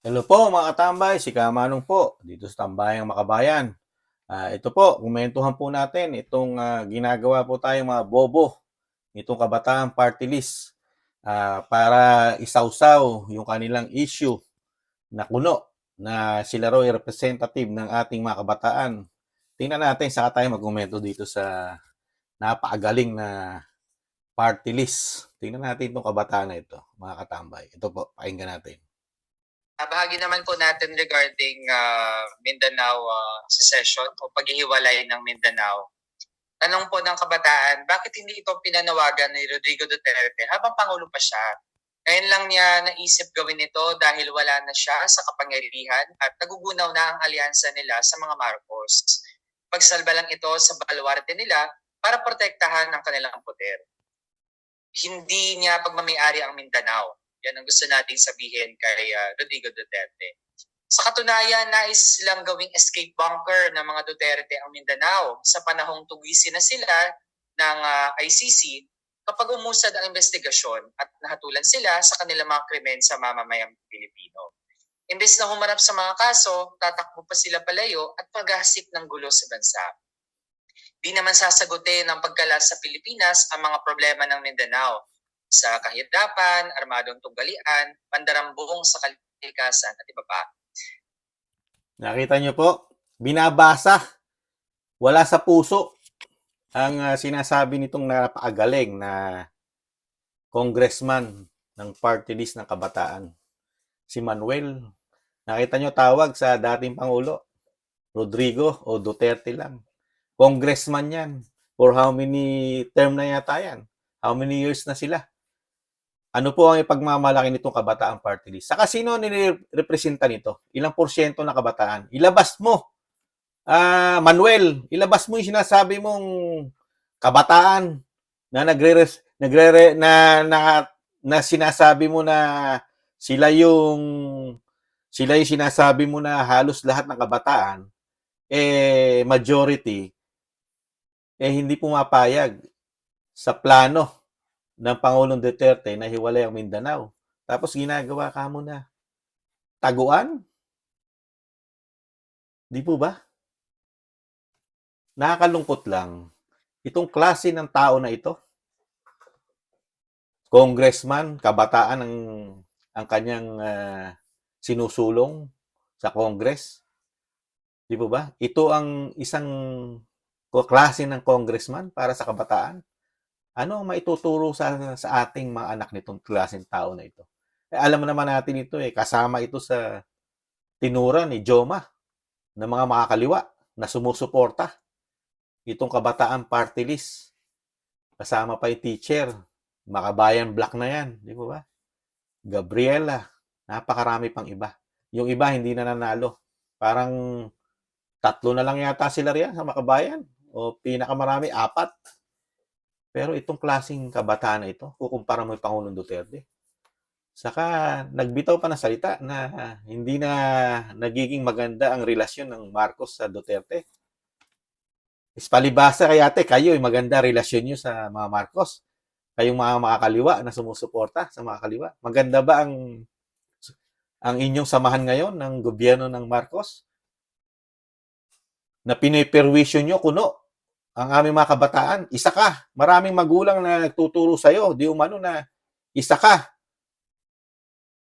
Hello po mga katambay, si Kamanong po dito sa Tambayang Makabayan. Ah, ito po, kumentuhan po natin itong ah, ginagawa po tayong mga bobo itong kabataan party list ah, para isawsaw yung kanilang issue na kuno na sila raw representative ng ating mga kabataan. Tingnan natin saka tayo magkomento dito sa napakagaling na party list. Tingnan natin itong kabataan na ito, mga katambay. Ito po, pakinggan natin. Ah, bahagi naman po natin regarding ah, Mindanao ah, secession o paghihiwalay ng Mindanao. Tanong po ng kabataan, bakit hindi ito pinanawagan ni Rodrigo Duterte habang Pangulo pa siya? Ngayon lang niya naisip gawin ito dahil wala na siya sa kapangyarihan at nagugunaw na ang alyansa nila sa mga Marcos. Pagsalba lang ito sa baluarte nila para protektahan ang kanilang poder. Hindi niya pagmamayari ang Mindanao. Yan ang gusto nating sabihin kay ah, Rodrigo Duterte. Sa katunayan, nais silang gawing escape bunker ng mga Duterte ang Mindanao sa panahong tugisin na sila ng ah, ICC kapag umusad ang investigasyon at nahatulan sila sa kanilang mga krimen sa mamamayang Pilipino. Imbes na humarap sa mga kaso, tatakbo pa sila palayo at paghasik ng gulo sa bansa. Di naman sasagutin ng pagkalat sa Pilipinas ang mga problema ng Mindanao sa kahirapan, armadong tunggalian, pandarambong sa kalikasan at iba pa. Nakita niyo po, binabasa. Wala sa puso ang ah, sinasabi nitong napakagaling na congressman ng party list ng kabataan. Si Manuel. Nakita niyo tawag sa dating Pangulo. Rodrigo o Duterte lang. Congressman yan. For how many term na yata yan? How many years na sila? Ano po ang ipagmamalaki nitong kabataan party list? Saka sino nire-representa nito? Ilang porsyento na kabataan? Ilabas mo. Ah, Manuel, ilabas mo yung sinasabi mong kabataan na nagre nagre na, na na sinasabi mo na sila yung sila yung sinasabi mo na halos lahat ng kabataan eh majority eh hindi pumapayag sa plano ng Pangulong Duterte na hiwalay ang Mindanao. Tapos ginagawa ka mo na taguan? Di po ba? Nakakalungkot lang. Itong klase ng tao na ito, congressman, kabataan ang ang kanyang ah, sinusulong sa Congress. Di po ba? Ito ang isang klase ng congressman para sa kabataan. Ano ang maituturo sa, sa ating mga anak nitong klaseng tao na ito? Eh, alam naman natin ito eh, kasama ito sa tinura ni Joma ng mga makakaliwa na sumusuporta itong kabataan party list. Kasama pa yung teacher, makabayan black na yan, di ba? Gabriela, napakarami pang iba. Yung iba hindi na nanalo. Parang tatlo na lang yata sila riyan sa makabayan. O pinakamarami, apat. Pero itong klaseng kabataan na ito, kukumpara mo yung Pangulong Duterte. Saka nagbitaw pa ng salita na hindi na nagiging maganda ang relasyon ng Marcos sa Duterte. Is palibasa kaya ate, kayo yung maganda relasyon nyo sa mga Marcos. Kayong mga makakaliwa na sumusuporta sa mga kaliwa. Maganda ba ang ang inyong samahan ngayon ng gobyerno ng Marcos? Na piniperwisyo nyo kuno ang aming mga kabataan. Isa ka. Maraming magulang na nagtuturo sa'yo. Di umano na isa ka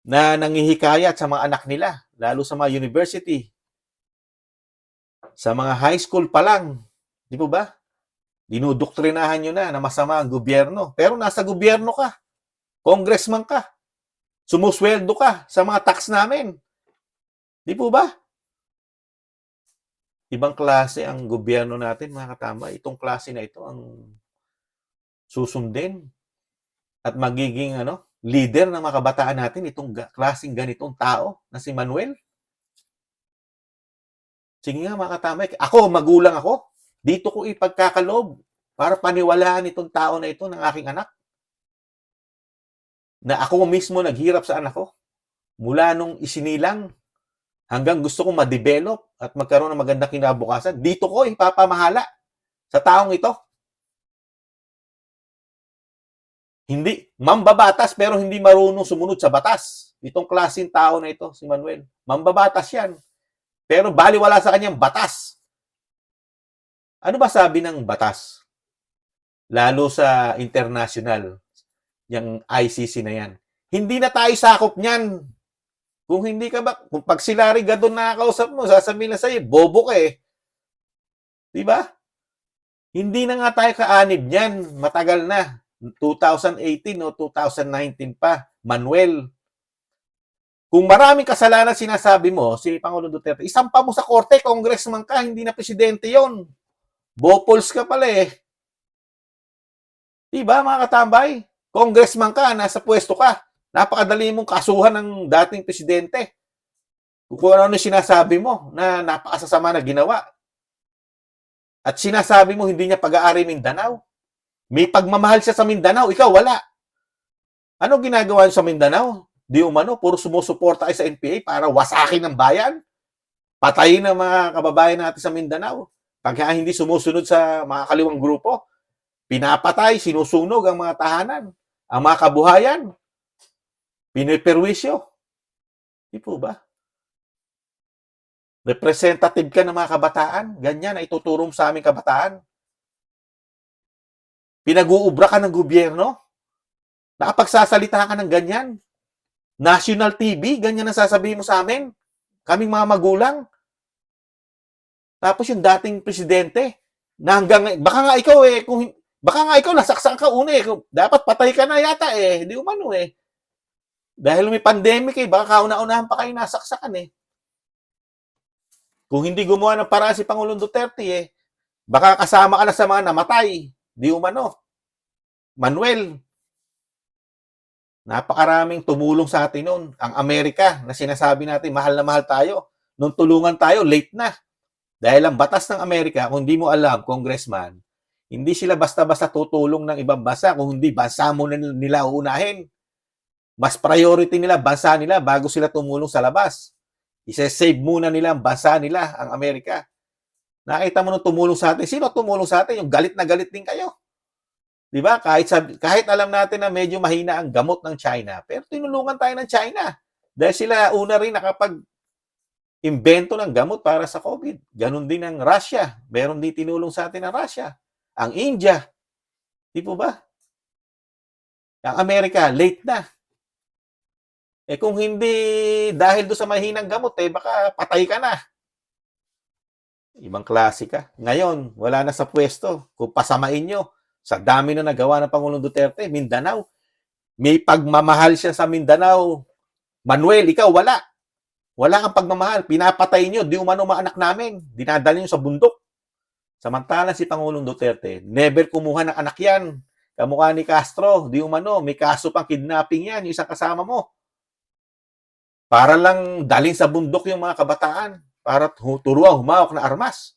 na nangihikayat sa mga anak nila, lalo sa mga university, sa mga high school pa lang. Di po ba? Dinudoktrinahan nyo na na masama ang gobyerno. Pero nasa gobyerno ka. Congressman ka. Sumusweldo ka sa mga tax namin. Di po ba? Ibang klase ang gobyerno natin, mga katama. Itong klase na ito ang susundin at magiging ano, leader ng mga kabataan natin, itong klaseng ganitong tao na si Manuel. Sige nga mga katama, ako, magulang ako, dito ko ipagkakalob para paniwalaan itong tao na ito ng aking anak. Na ako mismo naghirap sa anak ko. Mula nung isinilang hanggang gusto kong ma-develop at magkaroon ng magandang kinabukasan, dito ko ipapamahala sa taong ito. Hindi, mambabatas pero hindi marunong sumunod sa batas. Itong klaseng tao na ito, si Manuel. Mambabatas yan. Pero baliwala sa kanyang batas. Ano ba sabi ng batas? Lalo sa international, yung ICC na yan. Hindi na tayo sakop niyan. Kung hindi ka ba, kung pag si Larry Gadon nakakausap mo, sasabihin na sa'yo, bobo ka eh. Di ba? Hindi na nga tayo kaanib niyan. Matagal na. 2018 o 2019 pa. Manuel. Kung maraming kasalanan sinasabi mo, si Pangulong Duterte, isampa mo sa korte, congressman ka, hindi na presidente yon. Bopols ka pala eh. Diba mga katambay? Congressman ka, nasa pwesto ka. Napakadali mong kasuhan ng dating presidente. Kung ano sinasabi mo na napakasasama na ginawa. At sinasabi mo hindi niya pag-aari Mindanao. May pagmamahal siya sa Mindanao, ikaw wala. Ano ginagawa sa Mindanao? Di umano, puro sumusuporta kayo sa NPA para wasakin ng bayan. Patayin ang mga kababayan natin sa Mindanao. Pagka hindi sumusunod sa mga kaliwang grupo, pinapatay, sinusunog ang mga tahanan, ang mga kabuhayan, piniperwisyo. Di po ba? Representative ka ng mga kabataan, ganyan na ituturo sa aming kabataan. Pinag-uubra ka ng gobyerno, nakapagsasalita ka ng ganyan. National TV, ganyan ang sasabihin mo sa amin. Kaming mga magulang. Tapos yung dating presidente, na hanggang, baka nga ikaw eh, kung, baka nga ikaw nasaksak ka una eh, dapat patay ka na yata eh, di umano eh. Dahil may pandemic eh, baka kauna-unahan pa kayo nasaksakan eh. Kung hindi gumawa ng paraan si Pangulong Duterte eh, baka kasama ka na sa mga namatay, di umano. Manuel, napakaraming tumulong sa atin noon. Ang Amerika, na sinasabi natin, mahal na mahal tayo. Nung tulungan tayo, late na. Dahil ang batas ng Amerika, kung hindi mo alam, congressman, hindi sila basta-basta tutulong ng ibang bansa, kung hindi, bansa mo nila uunahin. Mas priority nila, bansa nila, bago sila tumulong sa labas. Isa-save muna nila ang bansa nila, ang Amerika. Nakita mo nung tumulong sa atin, sino tumulong sa atin? Yung galit na galit din kayo. 'Di ba? Kahit sabi, kahit alam natin na medyo mahina ang gamot ng China, pero tinulungan tayo ng China. Dahil sila una rin nakapag invento ng gamot para sa COVID. Ganon din ang Russia. Meron din tinulong sa atin ang Russia. Ang India. Di po ba? Ang Amerika, late na. Eh kung hindi dahil do sa mahinang gamot, eh baka patay ka na. Ibang klase ka. Ngayon, wala na sa pwesto. Kung pasamain nyo, sa dami na nagawa ng Pangulong Duterte, Mindanao. May pagmamahal siya sa Mindanao. Manuel, ikaw wala. Wala kang pagmamahal. Pinapatay nyo. Di umano mga anak namin. Dinadala nyo sa bundok. Samantalang si Pangulong Duterte, never kumuha ng anak yan. Kamukha ni Castro. Di umano, may kaso pang kidnapping yan. Yung isang kasama mo. Para lang daling sa bundok yung mga kabataan. Para turuan humawak na armas.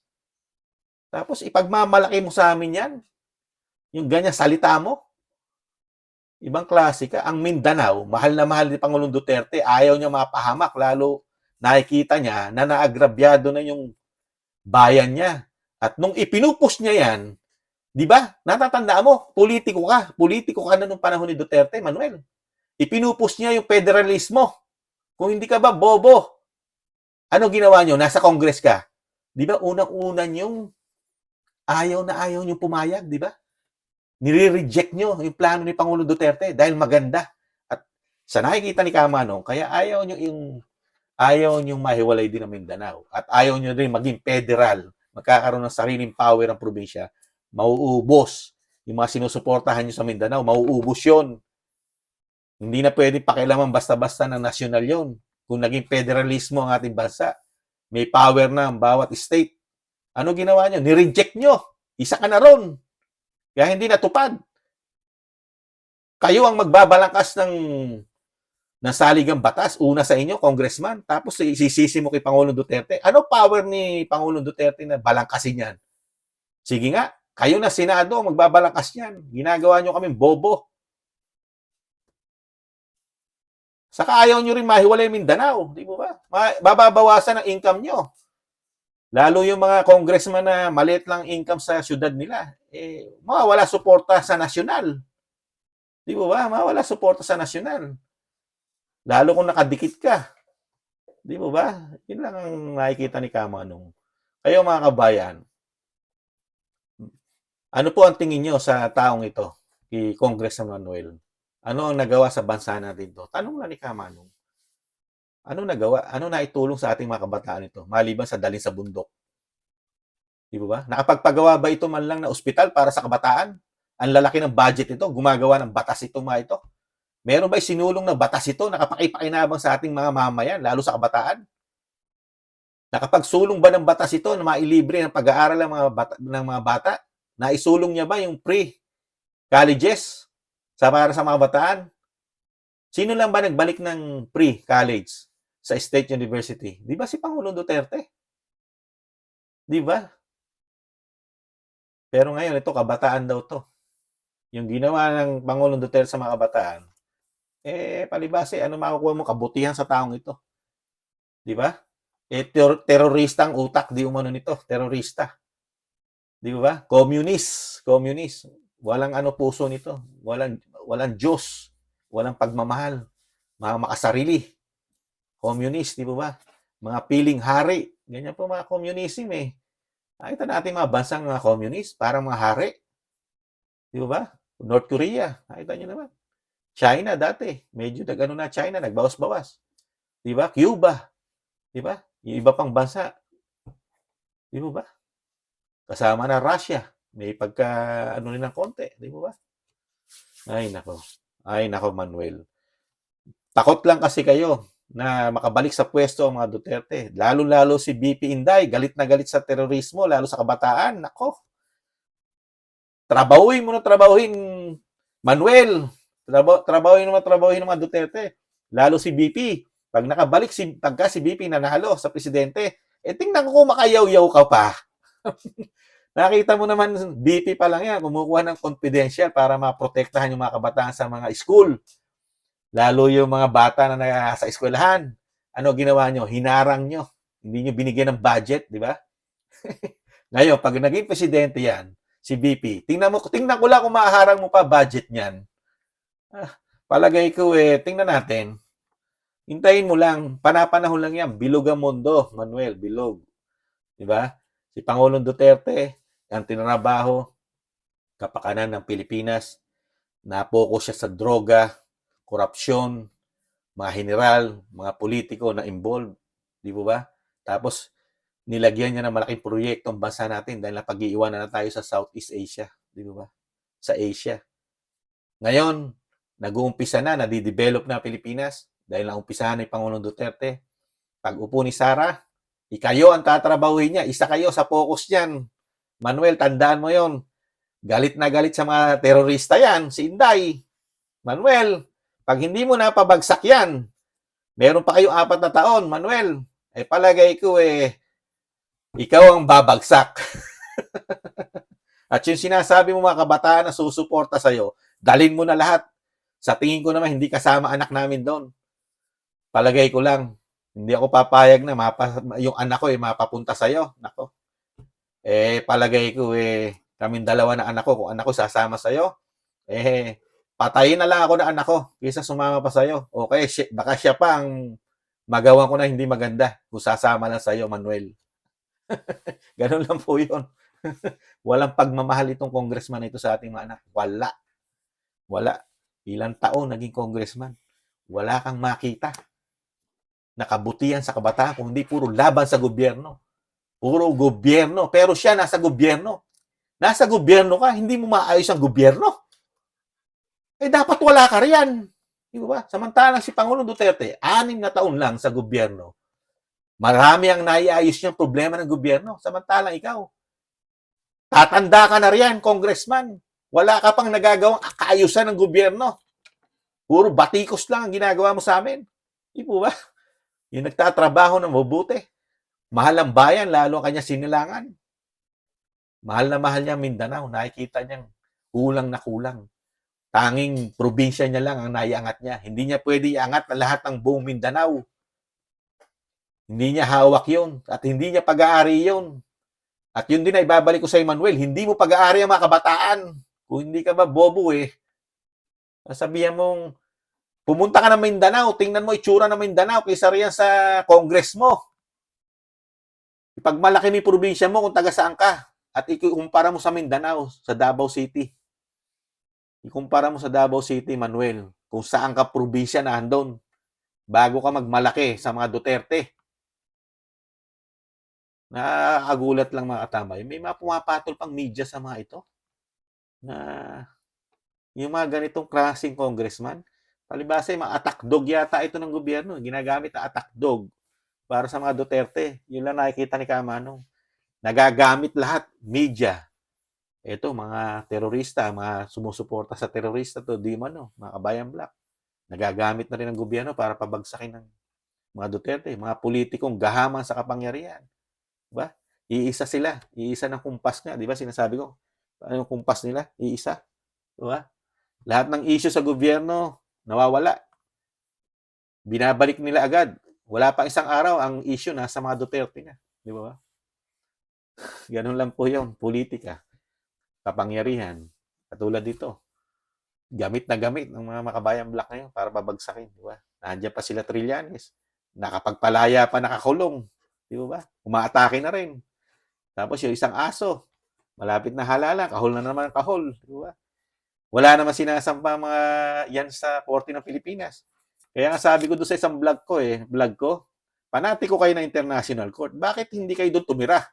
Tapos ipagmamalaki mo sa amin yan. Yung ganyan salita mo. Ibang klase ka. Ang Mindanao, mahal na mahal ni Pangulong Duterte, ayaw niya mapahamak. Lalo nakikita niya na naagrabyado na yung bayan niya. At nung ipinupus niya yan, di ba? Natatandaan mo, politiko ka. Politiko ka na nung panahon ni Duterte, Manuel. Ipinupus niya yung federalismo. Kung hindi ka ba bobo, ano ginawa niyo? Nasa Congress ka. Di ba? Unang-una yung ayaw na ayaw niyo pumayag, di ba? nire-reject nyo yung plano ni Pangulong Duterte dahil maganda. At sa nakikita ni Kamano, kaya ayaw nyo yung ayaw nyo mahiwalay din ang Mindanao. At ayaw nyo rin maging federal, magkakaroon ng sariling power ang probinsya, mauubos. Yung mga sinusuportahan nyo sa Mindanao, mauubos yon. Hindi na pwede pakialaman basta-basta ng nasyonal yon. Kung naging federalismo ang ating bansa, may power na ang bawat state. Ano ginawa nyo? Nireject nyo. Isa ka na ron. Kaya hindi natupad. Kayo ang magbabalangkas ng ng saligang batas, una sa inyo, congressman, tapos isisisi mo kay Pangulong Duterte. Ano power ni Pangulong Duterte na balangkasin yan? Sige nga, kayo na Senado ang magbabalangkas yan. Ginagawa nyo kami bobo. Saka ayaw nyo rin mahiwalay Mindanao, di ba Bababawasan ang income nyo. Lalo yung mga congressman na maliit lang income sa syudad nila, eh, mawawala suporta sa nasyonal. Di ba? Mawala suporta sa nasyonal. Lalo kung nakadikit ka. Di ba ba? Yun lang ang nakikita ni Kamanong. Kayo mga kabayan, ano po ang tingin nyo sa taong ito, kay Congressman Manuel? Ano ang nagawa sa bansa natin to? Tanong lang ni Kamanong. Ano nagawa? Ano naitulong sa ating mga kabataan ito? Maliban sa dalhin sa bundok. Di ba ba? Nakapagpagawa ba ito man lang na ospital para sa kabataan? Ang lalaki ng budget ito, gumagawa ng batas ito mga ito. Meron ba sinulong na batas ito nakapakipakinabang sa ating mga mamayan, lalo sa kabataan? Nakapagsulong ba ng batas ito na mailibre ng pag-aaral ng mga bata, ng mga bata? Naisulong niya ba yung pre colleges sa para sa mga bataan? Sino lang ba nagbalik ng pre-college sa State University? Di ba si Pangulong Duterte? Di ba? Pero ngayon, ito, kabataan daw to. Yung ginawa ng Pangulong Duterte sa mga kabataan, eh, palibase, ano makukuha mo? Kabutihan sa taong ito. Di ba? Eh, ter- terorista ang utak, di umano nito. Terorista. Di ba? Communist. Communist. Walang ano puso nito. Walang, walang Diyos. Walang pagmamahal. Mga makasarili. Communist, di ba ba? Mga piling hari. Ganyan po mga communism eh. Nakita natin mga bansang mga communist, parang mga hari. Di ba ba? North Korea, nakita nyo naman. China dati, medyo nag ano na China, nagbawas-bawas. Di ba? Cuba. Di ba? Yung iba pang bansa. Di ba ba? Kasama na Russia. May pagka ano rin ng konti. Di ba ba? Ay, nako. Ay, nako, Manuel. Takot lang kasi kayo na makabalik sa pwesto ang mga Duterte. Lalo-lalo si BP Inday, galit na galit sa terorismo, lalo sa kabataan. Nako. Trabahuin mo na trabahuin, Manuel. Traba, trabahuin mo na trabahuin ng mga Duterte. Lalo si BP. Pag nakabalik si, pagka si BP nanalo sa presidente, eh tingnan ko kung makayaw-yaw ka pa. Nakita mo naman, BP pa lang yan, kumukuha ng confidential para maprotektahan yung mga kabataan sa mga school. Lalo yung mga bata na nasa eskwelahan. Ano ginawa nyo? Hinarang nyo. Hindi nyo binigyan ng budget, di ba? Ngayon, pag naging presidente yan, si BP, tingnan mo, tingnan ko lang kung maaharang mo pa budget niyan. Ah, palagay ko eh, tingnan natin. Hintayin mo lang, panapanahon lang yan. Bilog ang mundo, Manuel, bilog. Di ba? Si Pangulong Duterte, ang tinrabaho, kapakanan ng Pilipinas, na-focus siya sa droga, korupsyon, mga general, mga politiko na involved. Di ba ba? Tapos, nilagyan niya ng malaking proyekto ang bansa natin dahil napag-iiwanan na tayo sa Southeast Asia. Di ba ba? Sa Asia. Ngayon, nag-uumpisa na, nadidevelop na Pilipinas dahil naumpisahan ni Pangulong Duterte. Pag upo ni Sara, ikayo ang tatrabahuhin niya. Isa kayo sa focus niyan. Manuel, tandaan mo yon. Galit na galit sa mga terorista yan, si Inday. Manuel, pag hindi mo napabagsak yan, meron pa kayo apat na taon, Manuel, eh palagay ko eh, ikaw ang babagsak. At yung sinasabi mo mga kabataan na susuporta sa'yo, dalin mo na lahat. Sa tingin ko naman, hindi kasama anak namin doon. Palagay ko lang, hindi ako papayag na mapa, yung anak ko eh mapapunta sa'yo. Nako. Eh, palagay ko eh, kaming dalawa na anak ko, kung anak ko sasama sa'yo, eh, patayin na lang ako na anak ko kaysa sumama pa sa'yo. Okay, siya, baka siya pa ang magawa ko na hindi maganda kung sasama lang sa'yo, Manuel. Ganun lang po yun. Walang pagmamahal itong congressman ito sa ating mga anak. Wala. Wala. Ilang taon naging congressman. Wala kang makita. Nakabutihan sa kabataan kung hindi puro laban sa gobyerno. Puro gobyerno. Pero siya nasa gobyerno. Nasa gobyerno ka, hindi mo maayos ang gobyerno. Eh dapat wala ka riyan. Di ba? Samantalang si Pangulong Duterte, anim na taon lang sa gobyerno. Marami ang naiayos niyang problema ng gobyerno. Samantalang ikaw, tatanda ka na riyan, congressman. Wala ka pang nagagawang kaayusan ng gobyerno. Puro batikos lang ang ginagawa mo sa amin. Di ba? Yung nagtatrabaho ng mabuti. Mahal ang bayan, lalo ang kanya sinilangan. Mahal na mahal niya Mindanao. Nakikita niyang kulang na kulang. Tanging probinsya niya lang ang naiangat niya. Hindi niya pwede iangat na lahat ng buong Mindanao. Hindi niya hawak yun. At hindi niya pag-aari yun. At yun din ay babalik ko sa Emmanuel. Hindi mo pag-aari ang mga kabataan. Kung hindi ka ba bobo eh, Sabihan mong, pumunta ka ng Mindanao, tingnan mo itsura ng Mindanao kaysa riyan sa Congress mo. Ipagmalaki mo yung probinsya mo kung taga saan ka at ikumpara mo sa Mindanao, sa Davao City. Ikumpara mo sa Davao City, Manuel, kung saan ka probinsya na andon bago ka magmalaki sa mga Duterte. Nakakagulat lang mga katambay. May mga pumapatol pang media sa mga ito na yung mga ganitong klaseng congressman, palibasa yung mga attack dog yata ito ng gobyerno. Ginagamit na attack dog para sa mga Duterte. Yun lang nakikita ni Kamanong. Nagagamit lahat, media. Ito, mga terorista, mga sumusuporta sa terorista to, di man, no, mga kabayan black. Nagagamit na rin ng gobyerno para pabagsakin ng mga Duterte, mga politikong gahaman sa kapangyarihan. Diba? Iisa sila. Iisa ng kumpas nga. Di ba? Sinasabi ko. Ano yung kumpas nila? Iisa. Diba? Lahat ng issue sa gobyerno, nawawala. Binabalik nila agad. Wala pa isang araw, ang issue nasa mga Duterte na. Di ba? Ganun lang po yung politika. Kapangyarihan. Katulad dito. Gamit na gamit ng mga makabayang black ngayon para babagsakin. Di ba? Nandiyan pa sila Trillanes. Nakapagpalaya pa nakakulong. Di ba ba? Umaatake na rin. Tapos yung isang aso, malapit na halala, kahol na naman ang kahol. Di ba? Wala naman sinasampa mga yan sa Korte ng Pilipinas. Kaya nga sabi ko doon sa isang vlog ko eh, vlog ko, panati ko kayo ng International Court. Bakit hindi kayo doon tumira?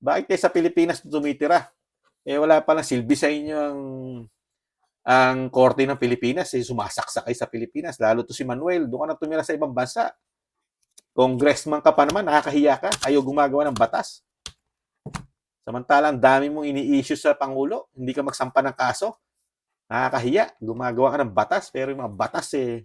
Bakit kayo sa Pilipinas tumitira? Eh wala palang silbi sa inyo ang ang Korte ng Pilipinas, eh, sumasaksak kayo sa Pilipinas. Lalo to si Manuel, doon ka na tumira sa ibang bansa. Congressman ka pa naman, nakakahiya ka. Ayaw gumagawa ng batas. Samantalang dami mong ini-issue sa Pangulo, hindi ka magsampa ng kaso. Nakakahiya. Gumagawa ka ng batas, pero yung mga batas eh,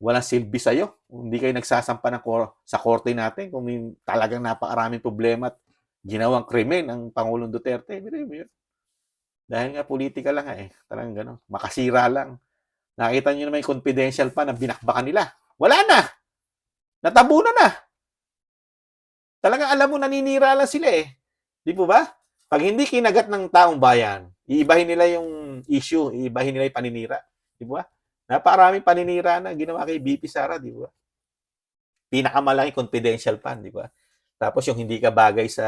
walang silbi sa'yo. Hindi kayo nagsasampa ng kor- sa korte natin kung yung talagang napakaraming problema at ginawang krimen ang Pangulong Duterte. Yun. Dahil nga politika lang eh. Talagang gano'n. Makasira lang. Nakita nyo naman yung confidential pa na binakbakan nila. Wala na! Natabunan na! Talagang alam mo, naninira lang sila eh. Di po ba? Pag hindi kinagat ng taong bayan, iibahin nila yung issue, iibahin nila yung paninira. Di ba? Napakaraming paninira na ginawa kay BP Sara, di ba? Pinakamalaki confidential pan, di ba? Tapos yung hindi ka bagay sa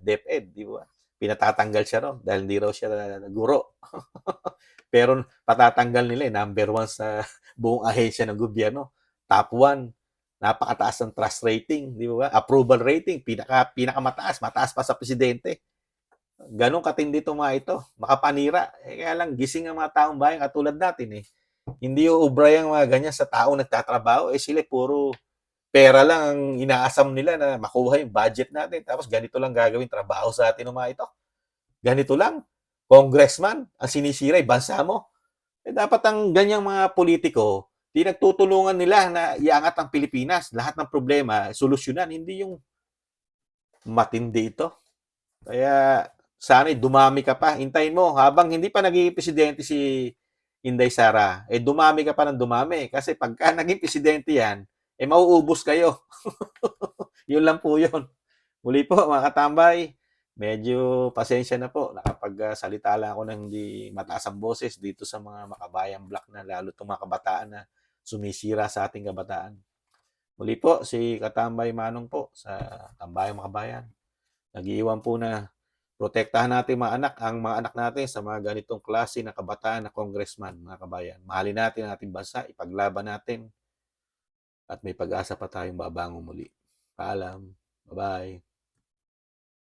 DepEd, di ba? Pinatatanggal siya ron dahil hindi raw siya guro. Pero patatanggal nila eh, number one sa buong ahensya ng gobyerno. Top one, napakataas ng trust rating, di ba? Approval rating, pinaka, pinakamataas, mataas pa sa presidente. Ganon katindi itong mga ito. Makapanira. Eh, kaya lang, gising ang mga taong bayan katulad natin eh. Hindi uubra yung mga ganyan sa taong nagtatrabaho. Eh sila puro pera lang ang inaasam nila na makuha yung budget natin. Tapos ganito lang gagawin trabaho sa atin ng mga ito. Ganito lang. Congressman, ang sinisira, bansa mo. Eh, dapat ang ganyang mga politiko, di nagtutulungan nila na iangat ang Pilipinas. Lahat ng problema, solusyonan. Hindi yung matindi ito. Kaya sana dumami ka pa. Hintayin mo, habang hindi pa naging presidente si Inday Sara, eh dumami ka pa ng dumami. Kasi pagka naging presidente yan, eh mauubos kayo. yun lang po yun. Muli po, mga katambay, medyo pasensya na po. Nakapagsalita lang ako ng hindi mataas ang boses dito sa mga makabayang black na lalo itong mga kabataan na sumisira sa ating kabataan. Muli po, si Katambay Manong po sa Tambayang Makabayan. Nag-iwan po na protektahan natin mga anak, ang mga anak natin sa mga ganitong klase na kabataan na congressman, mga kabayan. Mahalin natin ang ating bansa, ipaglaban natin, at may pag-asa pa tayong babangon muli. Paalam. Bye-bye.